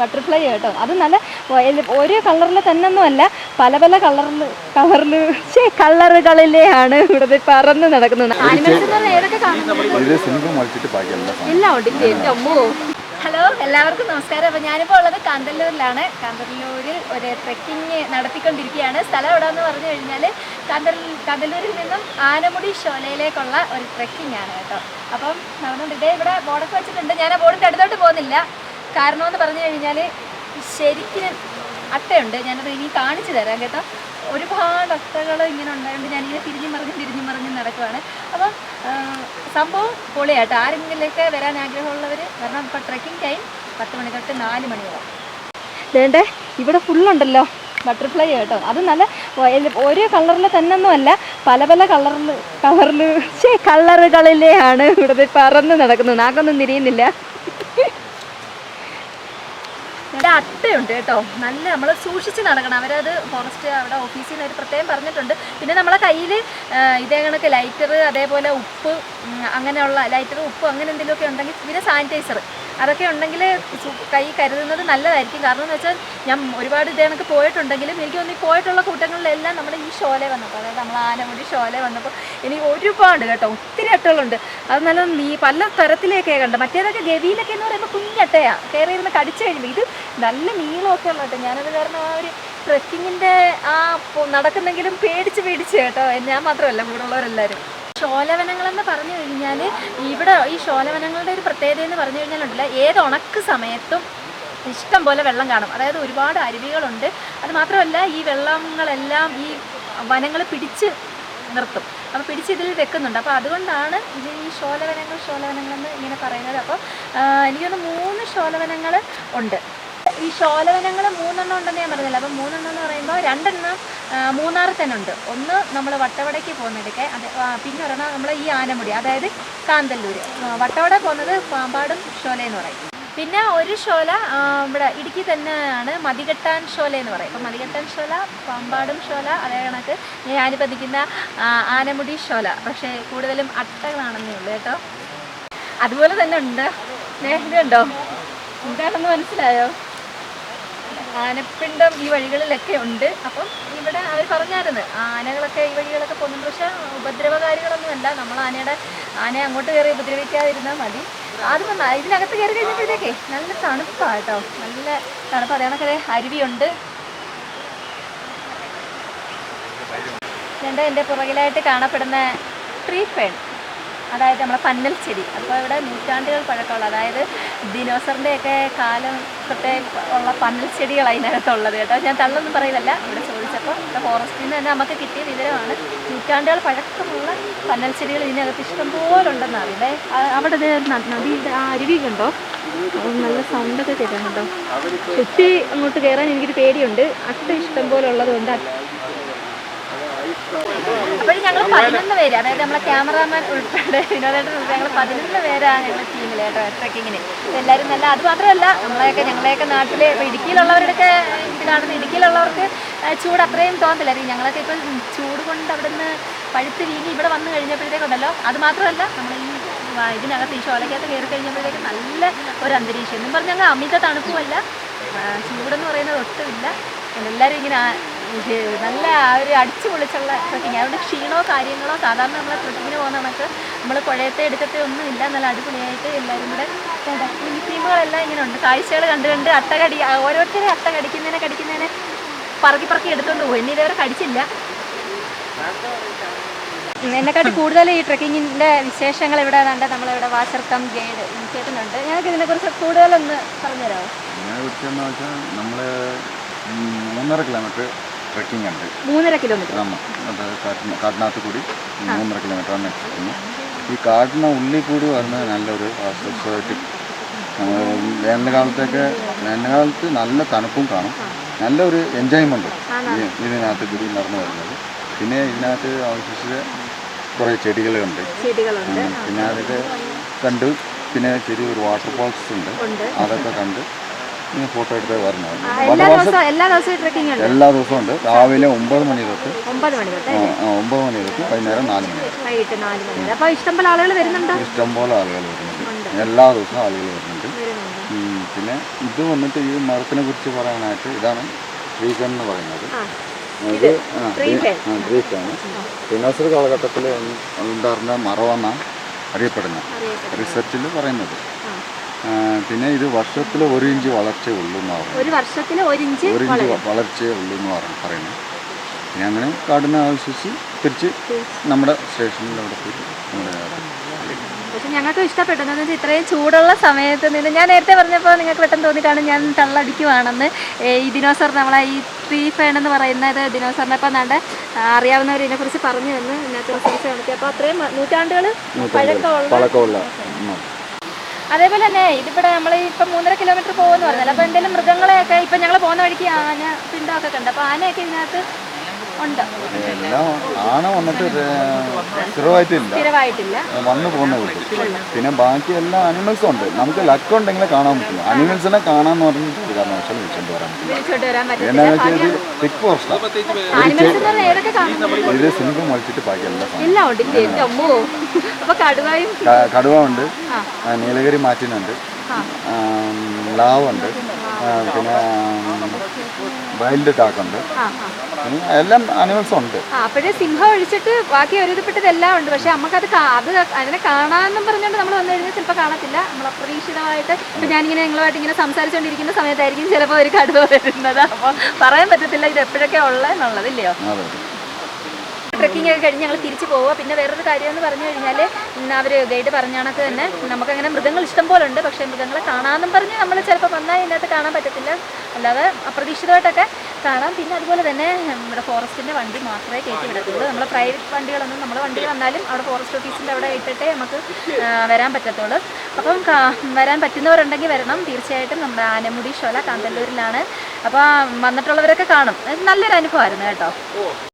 Butterfly കേട്ടോ. അത് നല്ല ഒരേ കളറിൽ തന്നെ ഒന്നുമല്ല പല പല കളറിൽ കളറിൽ കളറുകളിലെയാണ് ഇവിടെ പറന്ന് നടക്കുന്നത്. എല്ലാ ഉണ്ട് എന്റെ അമ്മോ. ഹലോ എല്ലാവർക്കും നമസ്കാരം. അപ്പോൾ ഞാനിപ്പോൾ ഉള്ളത് കാന്തല്ലൂരിലാണ്. കാന്തല്ലൂരിൽ ഒരു ട്രെക്കിംഗ് നടത്തിക്കൊണ്ടിരിക്കുകയാണ്. സ്ഥലം എവിടെയെന്ന് പറഞ്ഞു കഴിഞ്ഞാൽ കാന്തൽ കാന്തല്ലൂരിൽ നിന്നും ആനമുടി ഷോലയിലേക്കുള്ള ഒരു ട്രെക്കിംഗ് ആണ് കേട്ടോ. അപ്പം നടന്നുകൊണ്ട് ഇതേ ഇവിടെ ബോർഡൊക്കെ വെച്ചിട്ടുണ്ട്. ഞാൻ ആ ബോർഡിന്റെ അടുത്തോട്ട് പോകുന്നില്ല. കാരണമെന്ന് പറഞ്ഞു കഴിഞ്ഞാൽ ശരിക്കും അട്ടയുണ്ട്. ഞാനത് ഇനി കാണിച്ചു തരാം കേട്ടോ. ഒരുപാട് അട്ടകൾ ഇങ്ങനെ ഉണ്ടായതുകൊണ്ട് ഞാനിങ്ങനെ തിരിഞ്ഞു മറിഞ്ഞും തിരിഞ്ഞു മറിഞ്ഞും നടക്കുവാണ്. അപ്പം സംഭവം പൊളിയാട്ടോ. ആരെങ്കിലൊക്കെ വരാൻ ആഗ്രഹമുള്ളവർ കാരണം ഇപ്പോൾ ട്രക്കിംഗ് ടൈം പത്ത് മണി തൊട്ട് നാല് മണി വരെ. വേണ്ടേ? ഇവിടെ ഫുള്ളുണ്ടല്ലോ ബട്ടർഫ്ലൈ കേട്ടോ. അത് നല്ല ഒരേ കളറിൽ തന്നെയൊന്നുമല്ല പല പല കളറിൽ കളറിൽ കളറുകളിലെയാണ് ഇവിടെ പറന്ന് നടക്കുന്നത്. നാക്കൊന്നും തിരിയുന്നില്ല. ഇവിടെ അട്ടയുണ്ട് കേട്ടോ. നല്ല നമ്മൾ സൂക്ഷിച്ച് നടക്കണം. അവരത് ഫോറസ്റ്റ് അവിടെ ഓഫീസിൽ നിന്ന് ഒരു പ്രത്യേകം പറഞ്ഞിട്ടുണ്ട്. പിന്നെ നമ്മളെ കയ്യിൽ ഇതേ കണക്ക് ലൈറ്റർ അതേപോലെ ഉപ്പ് അങ്ങനെയുള്ള ലൈറ്റർ ഉപ്പ് അങ്ങനെ എന്തെങ്കിലുമൊക്കെ ഉണ്ടെങ്കിൽ പിന്നെ സാനിറ്റൈസർ അതൊക്കെ ഉണ്ടെങ്കിൽ കൈ കരുതുന്നത് നല്ലതായിരിക്കും. കാരണം എന്ന് വെച്ചാൽ ഞാൻ ഒരുപാട് ഇതേ പോയിട്ടുണ്ടെങ്കിലും എനിക്ക് തോന്നി പോയിട്ടുള്ള കൂട്ടങ്ങളിലെല്ലാം നമ്മുടെ ഈ ഷോലെ വന്നപ്പോൾ അതായത് നമ്മൾ ആനമുടി ഷോലെ വന്നപ്പോൾ എനിക്ക് ഒരുപാട് കേട്ടോ ഒത്തിരി അട്ടകളുണ്ട് അത് നല്ല നീ പല തരത്തിലേക്കേ കണ്ട്. മറ്റേതൊക്കെ ഗവിയിലൊക്കെ എന്ന് പറയുമ്പോൾ കുഞ്ഞട്ടയാണ് കയറി ഇരുന്ന് കടിച്ചു കഴിയുമ്പോൾ ഇത് നല്ല നീളമൊക്കെ ഉള്ള കേട്ടോ. ഞാനത് കാരണം ആ ഒരു ട്രക്കിങ്ങിന്റെ ആ നടക്കുന്നെങ്കിലും പേടിച്ച് പേടിച്ച് കേട്ടോ. ഞാൻ മാത്രമല്ല കൂടെ ഉള്ളവരെല്ലാവരും. ശോലവനങ്ങളെന്ന് പറഞ്ഞു കഴിഞ്ഞാൽ ഇവിടെ ഈ ഷോലവനങ്ങളുടെ ഒരു പ്രത്യേകത എന്ന് പറഞ്ഞു കഴിഞ്ഞാലുണ്ടല്ല ഏത് ഉണക്ക് സമയത്തും ഇഷ്ടം പോലെ വെള്ളം കാണും. അതായത് ഒരുപാട് അരുവികളുണ്ട്. അത് മാത്രമല്ല ഈ വെള്ളങ്ങളെല്ലാം ഈ വനങ്ങൾ പിടിച്ച് നിർത്തും. അപ്പോൾ പിടിച്ച് ഇതിൽ വെക്കുന്നുണ്ട്. അപ്പോൾ അതുകൊണ്ടാണ് ഇത് ഈ ശോലവനങ്ങൾ ശോലവനങ്ങളെന്ന് ഇങ്ങനെ പറയുന്നത്. അപ്പോൾ എനിക്കൊന്ന് മൂന്ന് ഷോലവനങ്ങൾ ഉണ്ട്. ഈ ശോലവനങ്ങൾ മൂന്നെണ്ണം ഉണ്ടെന്ന് ഞാൻ പറഞ്ഞില്ല അപ്പം മൂന്നെണ്ണം എന്ന് പറയുമ്പോൾ രണ്ടെണ്ണം മൂന്നാറിൽ തന്നെ ഉണ്ട്. ഒന്ന് നമ്മൾ വട്ടവടയ്ക്ക് പോകുന്നിടയ്ക്ക് അത് പിന്നെ ഒരെണ്ണം നമ്മൾ ഈ ആനമുടി അതായത് കാന്തല്ലൂർ വട്ടവട പോകുന്നത് പാമ്പാടും ശോല എന്ന് പറയും. പിന്നെ ഒരു ഷോല ഇവിടെ ഇടുക്കി തന്നെയാണ് മതികെട്ടാൻ ഷോല എന്ന് പറയും. അപ്പം മതികെട്ടാൻ ഷോല പാമ്പാടും ഷോല അതേ കണക്ക് ഞാനിപ്പോൾ ആനമുടി ഷോല പക്ഷേ കൂടുതലും അട്ടകളാണെന്നേ ഉള്ളൂ കേട്ടോ. അതുപോലെ തന്നെ ഉണ്ട്. ദേ, ഇതുണ്ടോ? എന്താണെന്ന് മനസ്സിലായോ? ആനപ്പിണ്ടം ഈ വഴികളിലൊക്കെ ഉണ്ട്. അപ്പം ഇവിടെ അവർ പറഞ്ഞായിരുന്നു ആനകളൊക്കെ ഈ വഴികളൊക്കെ പോകുന്നുണ്ട് പക്ഷേ ഉപദ്രവകാരികളൊന്നുമല്ല. നമ്മൾ ആനയുടെ ആനയെ അങ്ങോട്ട് കയറി ഉപദ്രവിക്കാതിരുന്നാൽ മതി. അതിപ്പം ഇതിനകത്ത് കയറി കഴിഞ്ഞപ്പോഴത്തേക്കേ നല്ല തണുപ്പാണ് കേട്ടോ നല്ല തണുപ്പ്. അതേ കണക്കെ അരുവിയുണ്ട്. രണ്ട് എന്റെ പുറകിലായിട്ട് കാണപ്പെടുന്ന ട്രീ ഫേൺ അതായത് നമ്മളെ പന്നൽ ചെടി. അപ്പോൾ ഇവിടെ നൂറ്റാണ്ടുകൾ പഴക്കമുള്ള അതായത് ദിനോസറിന്റെയൊക്കെ കാലം തൊട്ടേ ഉള്ള പന്നൽ ചെടികൾ അതിനകത്തുള്ളത് കേട്ടോ. ഞാൻ തള്ളൊന്നും പറയുന്നില്ല ഇവിടെ ചോദിച്ചപ്പോൾ ഇവിടെ ഫോറസ്റ്റിൽ നിന്ന് തന്നെ നമുക്ക് കിട്ടിയ വിവരമാണ്. നൂറ്റാണ്ടുകൾ പഴക്കമുള്ള പന്നൽ ചെടികൾ ഇതിനകത്ത് ഇഷ്ടംപോലെ ഉണ്ടെന്ന് അറിയില്ലേ അവിടെ നദി ആ അരുവി കണ്ടോ? അത് നല്ല സൗണ്ടൊക്കെ കേൾക്കാം കേട്ടോ ചുറ്റി അങ്ങോട്ട് കയറാൻ എനിക്കൊരു പേടിയുണ്ട്. അത്ര ഇഷ്ടം പോലെ ഉള്ളതുകൊണ്ട് അപ്പോൾ ഞങ്ങൾ പതിനൊന്ന് പേര് അതായത് നമ്മളെ ക്യാമറാമാൻ ഉൾപ്പെടെ ഉൾപ്പെടെ ഞങ്ങൾ പതിനൊന്ന് പേരാണ് ഞങ്ങളുടെ ടീമിൽ കേട്ടോ ട്രക്കിങ്ങിന് എല്ലാവരും നല്ല അത് മാത്രമല്ല നമ്മളെയൊക്കെ ഞങ്ങളെയൊക്കെ നാട്ടിൽ ഇപ്പോൾ ഇടുക്കിയിലുള്ളവരുടെയൊക്കെ ഇത് കാണുന്ന ഇടുക്കിയിലുള്ളവർക്ക് ചൂട് അത്രയും തോന്നത്തില്ലായിരിക്കും ഞങ്ങളൊക്കെ ഇപ്പോൾ ചൂട് കൊണ്ട് അവിടെ നിന്ന് പഴുത്ത് വീങ്ങി ഇവിടെ വന്നു കഴിഞ്ഞപ്പോഴത്തേക്കുണ്ടല്ലോ അത് മാത്രമല്ല നമ്മൾ ഈ ഇതിനകത്ത് ഈ ഷോലയ്ക്കകത്ത് കയറി കഴിഞ്ഞപ്പോഴത്തേക്ക് നല്ല ഒരു അന്തരീക്ഷം. എന്നും പറഞ്ഞാൽ അമിത തണുപ്പുമല്ല. ചൂടെന്ന് പറയുന്നത് ഒട്ടുമില്ല. എല്ലാവരും ഇങ്ങനെ ഇത് നല്ല ഒരു അടിച്ചു പൊളിച്ചുള്ള ട്രക്കിങ്. അതുകൊണ്ട് ക്ഷീണോ കാര്യങ്ങളോ സാധാരണ നമ്മൾ ട്രക്കിങ്ങിന് പോകുന്ന കണക്ക് നമ്മൾ കുഴയത്തെ എടുക്കത്തെ ഒന്നുമില്ല. നല്ല അടിപൊളിയായിട്ട് എല്ലാവരും കൂടെ ടീമുകളെല്ലാം ഇങ്ങനെ ഉണ്ട്. കാഴ്ചകൾ കണ്ട് കണ്ട് അട്ട കടി ഓരോരുത്തരെ അട്ട കടിക്കുന്നതിനെ കടിക്കുന്നതിനെ പറക്കി പറക്കി എടുത്തുകൊണ്ട് പോകും. എന്നെ ഇതുവരെ കടിച്ചില്ല. എന്നെക്കാട്ടി കൂടുതൽ ഈ ട്രക്കിങ്ങിന്റെ വിശേഷങ്ങൾ ഇവിടെ കണ്ട് നമ്മളിവിടെ വാച്ചർ കം ഗൈഡ് ചേട്ടനുണ്ട് ഞങ്ങൾക്ക് ഇതിനെക്കുറിച്ച് കൂടുതലൊന്ന് പറഞ്ഞുതരാമോ? ഇതിനെക്കുറിച്ച് നമ്മൾ മൂന്നര കിലോമീറ്റർ ട്രെക്കിംഗ് ഉണ്ട്. മൂന്നര കിലോമീറ്റർ. കാട്ടിനകത്ത് കൂടി മൂന്നര കിലോമീറ്റർ ആണ് ഈ കാട്ടിന് ഉള്ളിൽ കൂടി വരുന്നത് നല്ലൊരു ആസ്വസ്ഥമായിട്ട് നമ്മൾ വേനൽക്കാലത്തൊക്കെ വേനൽക്കാലത്ത് നല്ല തണുപ്പും കാണും. നല്ലൊരു എൻജോയ്മെന്റ് ഇതിനകത്ത് കൂടി നടന്നു വരുന്നത്. പിന്നെ ഇതിനകത്ത് ആവശ്യത്തിന് കുറേ ചെടികളുണ്ട്. പിന്നെ അതൊക്കെ കണ്ട്. പിന്നെ ചെറിയൊരു വാട്ടർഫോൾസ് ഉണ്ട്. അതൊക്കെ കണ്ട് ഇങ്ങനെ ഫോട്ടോ എടുത്ത് വരണം. എല്ലാ ദിവസവും എല്ലാ ദിവസവും ഉണ്ട്. രാവിലെ ഒമ്പത് മണി തൊട്ട് ഒമ്പത് മണി തൊട്ട് ആ, ആ, ഒമ്പത് മണി തൊട്ട് വൈകുന്നേരം നാല് മണി വൈകിട്ട് നാല് മണി അപ്പോൾ ഇഷ്ടംപോലെ ആളുകൾ വരുന്നുണ്ടോ? ഇഷ്ടംപോലെ ആളുകൾ വരുന്നുണ്ട്. എല്ലാ ദിവസവും ആളുകൾ വരുന്നുണ്ട്. പിന്നെ ഇത് വന്നിട്ട് ഈ മരത്തിനെ കുറിച്ച് പറയാനായിട്ട് ഇതാണ് ശ്രീകൺ എന്ന് പറയുന്നത്. ഇത് ദിനോസർ കാലഘട്ടത്തിൽ ഉണ്ടായിരുന്ന മറവെന്നാണ് അറിയപ്പെടുന്നത്. റിസർച്ചിൽ പറയുന്നത്. പിന്നെ ഇത് വർഷത്തിൽ ഒരു ഇഞ്ച് വളർച്ചയേ ഉള്ളൂ എന്ന് പറഞ്ഞു ഒരു വർഷത്തിൽ ഒരു ഇഞ്ച് ഒരു ഇഞ്ച് വളർച്ചയേ ഉള്ളൂ എന്ന് പറഞ്ഞു പറയുന്നത് പിന്നെ അങ്ങനെ കാടിനെ ആവശ്യിച്ച് തിരിച്ച് നമ്മുടെ സ്റ്റേഷനിൽ അവിടെ പോയി നമ്മുടെ പക്ഷെ ഞങ്ങൾക്ക് ഇഷ്ടപ്പെട്ടതെന്ന് വെച്ചാൽ ഇത്രയും ചൂടുള്ള സമയത്ത് നിന്ന് ഞാൻ നേരത്തെ പറഞ്ഞപ്പോൾ നിങ്ങൾക്ക് പെട്ടെന്ന് തോന്നിയിട്ടാണ് ഞാൻ തള്ളടിക്കുവാണെന്ന്. ഈ ദിനോസർ നമ്മളെ ഈ ത്രീ ഫേൺ എന്ന് പറയുന്നത് ദിനോസറിനെ ഇപ്പം നാണ്ട് അറിയാവുന്നവർ ഇതിനെക്കുറിച്ച് പറഞ്ഞു എന്ന് ഇതിനകത്ത് റിസർച്ച് നടത്തി അപ്പോൾ അത്രയും നൂറ്റാണ്ടുകൾ പഴക്കമുള്ള. അതേപോലെ തന്നെ ഇതിവിടെ നമ്മൾ ഇപ്പൊ മൂന്നര കിലോമീറ്റർ പോകുമെന്ന് പറഞ്ഞല്ലോ. അപ്പോൾ എന്തെങ്കിലും മൃഗങ്ങളെയൊക്കെ ഇപ്പൊ ഞങ്ങൾ പോകുന്ന വഴിക്ക് ആന പിണ്ടമൊക്കെ കണ്ടു. അപ്പോൾ ആനയൊക്കെ ഇതിനകത്ത് ഉണ്ട്. എല്ലാം ആന വന്നിട്ട് സ്ഥിരമായിട്ടില്ല. സ്ഥിരമായിട്ടില്ല. വന്നു പോകുന്ന കുട്ടി പിന്നെ ബാക്കി എല്ലാ അനിമൽസും ഉണ്ട്. നമുക്ക് ലക്ക് ഉണ്ടെങ്കിൽ കാണാൻ പറ്റില്ല അനിമൽസിനെ കാണാന്ന് പറഞ്ഞിട്ട് കാരണവശാലും വിളിച്ചോണ്ട് വരാൻ പറ്റില്ല. എന്നാന്ന് വെച്ചാൽ ഇത് തിക്ക് ഫോറസ്റ്റാണ് ഇത് സിംഹം വലിച്ചിട്ട് ബാക്കി എല്ലാ കടുവ ഉണ്ട്. നീലഗിരി മാറ്റിനുണ്ട്. ലാവുണ്ട്. പിന്നെ വൈൽഡ് ടാക്കുണ്ട് എല്ലാം അനിമൽസും ഉണ്ട്. അപ്പോഴേ സിംഹം ഒഴിച്ചിട്ട് ബാക്കി ഒരുവിധപ്പെട്ടതെല്ലാം ഉണ്ട്. പക്ഷെ നമുക്കത് അത് അതിനെ കാണാമെന്നും പറഞ്ഞുകൊണ്ട് നമ്മൾ വന്നു കഴിഞ്ഞാൽ ചിലപ്പോൾ കാണത്തില്ല. നമ്മൾ അപ്രതീക്ഷിതമായിട്ട് ഇപ്പം ഞാനിങ്ങനെ നിങ്ങളുമായിട്ട് ഇങ്ങനെ സംസാരിച്ചുകൊണ്ടിരിക്കുന്ന സമയത്തായിരിക്കും ചിലപ്പോൾ ഒരു കടുവ വരുന്നത്. അപ്പോൾ പറയാൻ പറ്റത്തില്ല ഇത് എപ്പോഴൊക്കെ ഉള്ളതെന്നുള്ളത് ഇല്ലയോ? ട്രക്കിംഗ് ഒക്കെ കഴിഞ്ഞ് ഞങ്ങൾ തിരിച്ചു പോവുക. പിന്നെ വേറൊരു കാര്യം എന്ന് പറഞ്ഞു കഴിഞ്ഞാൽ അവർ ഗൈഡ് പറഞ്ഞ കണക്ക് തന്നെ നമുക്കങ്ങനെ മൃഗങ്ങൾ ഇഷ്ടം പോലെ ഉണ്ട്. പക്ഷേ മൃഗങ്ങളെ കാണാമെന്നും പറഞ്ഞ് നമ്മൾ ചിലപ്പോൾ വന്നാൽ ഇതിനകത്ത് കാണാൻ പറ്റത്തില്ല. അല്ലാതെ അപ്രതീക്ഷിതമായിട്ടൊക്കെ കാണാം. പിന്നെ അതുപോലെ തന്നെ നമ്മുടെ ഫോറസ്റ്റിന്റെ വണ്ടി മാത്രമേ കയറ്റി വിടത്തുള്ളൂ. നമ്മൾ പ്രൈവറ്റ് വണ്ടികളൊന്നും നമ്മൾ വണ്ടി വന്നാലും അവിടെ ഫോറസ്റ്റ് ഓഫീസിന്റെ അവിടെ ഇട്ടിട്ടേ നമുക്ക് വരാൻ പറ്റത്തുള്ളൂ. അപ്പം വരാൻ പറ്റുന്നവരുണ്ടെങ്കിൽ വരണം. തീർച്ചയായിട്ടും നമ്മുടെ ആനമുടി ഷോല കാന്തല്ലൂരിലാണ്. അപ്പോൾ വന്നിട്ടുള്ളവരൊക്കെ കാണും. നല്ലൊരു അനുഭവമായിരുന്നു കേട്ടോ.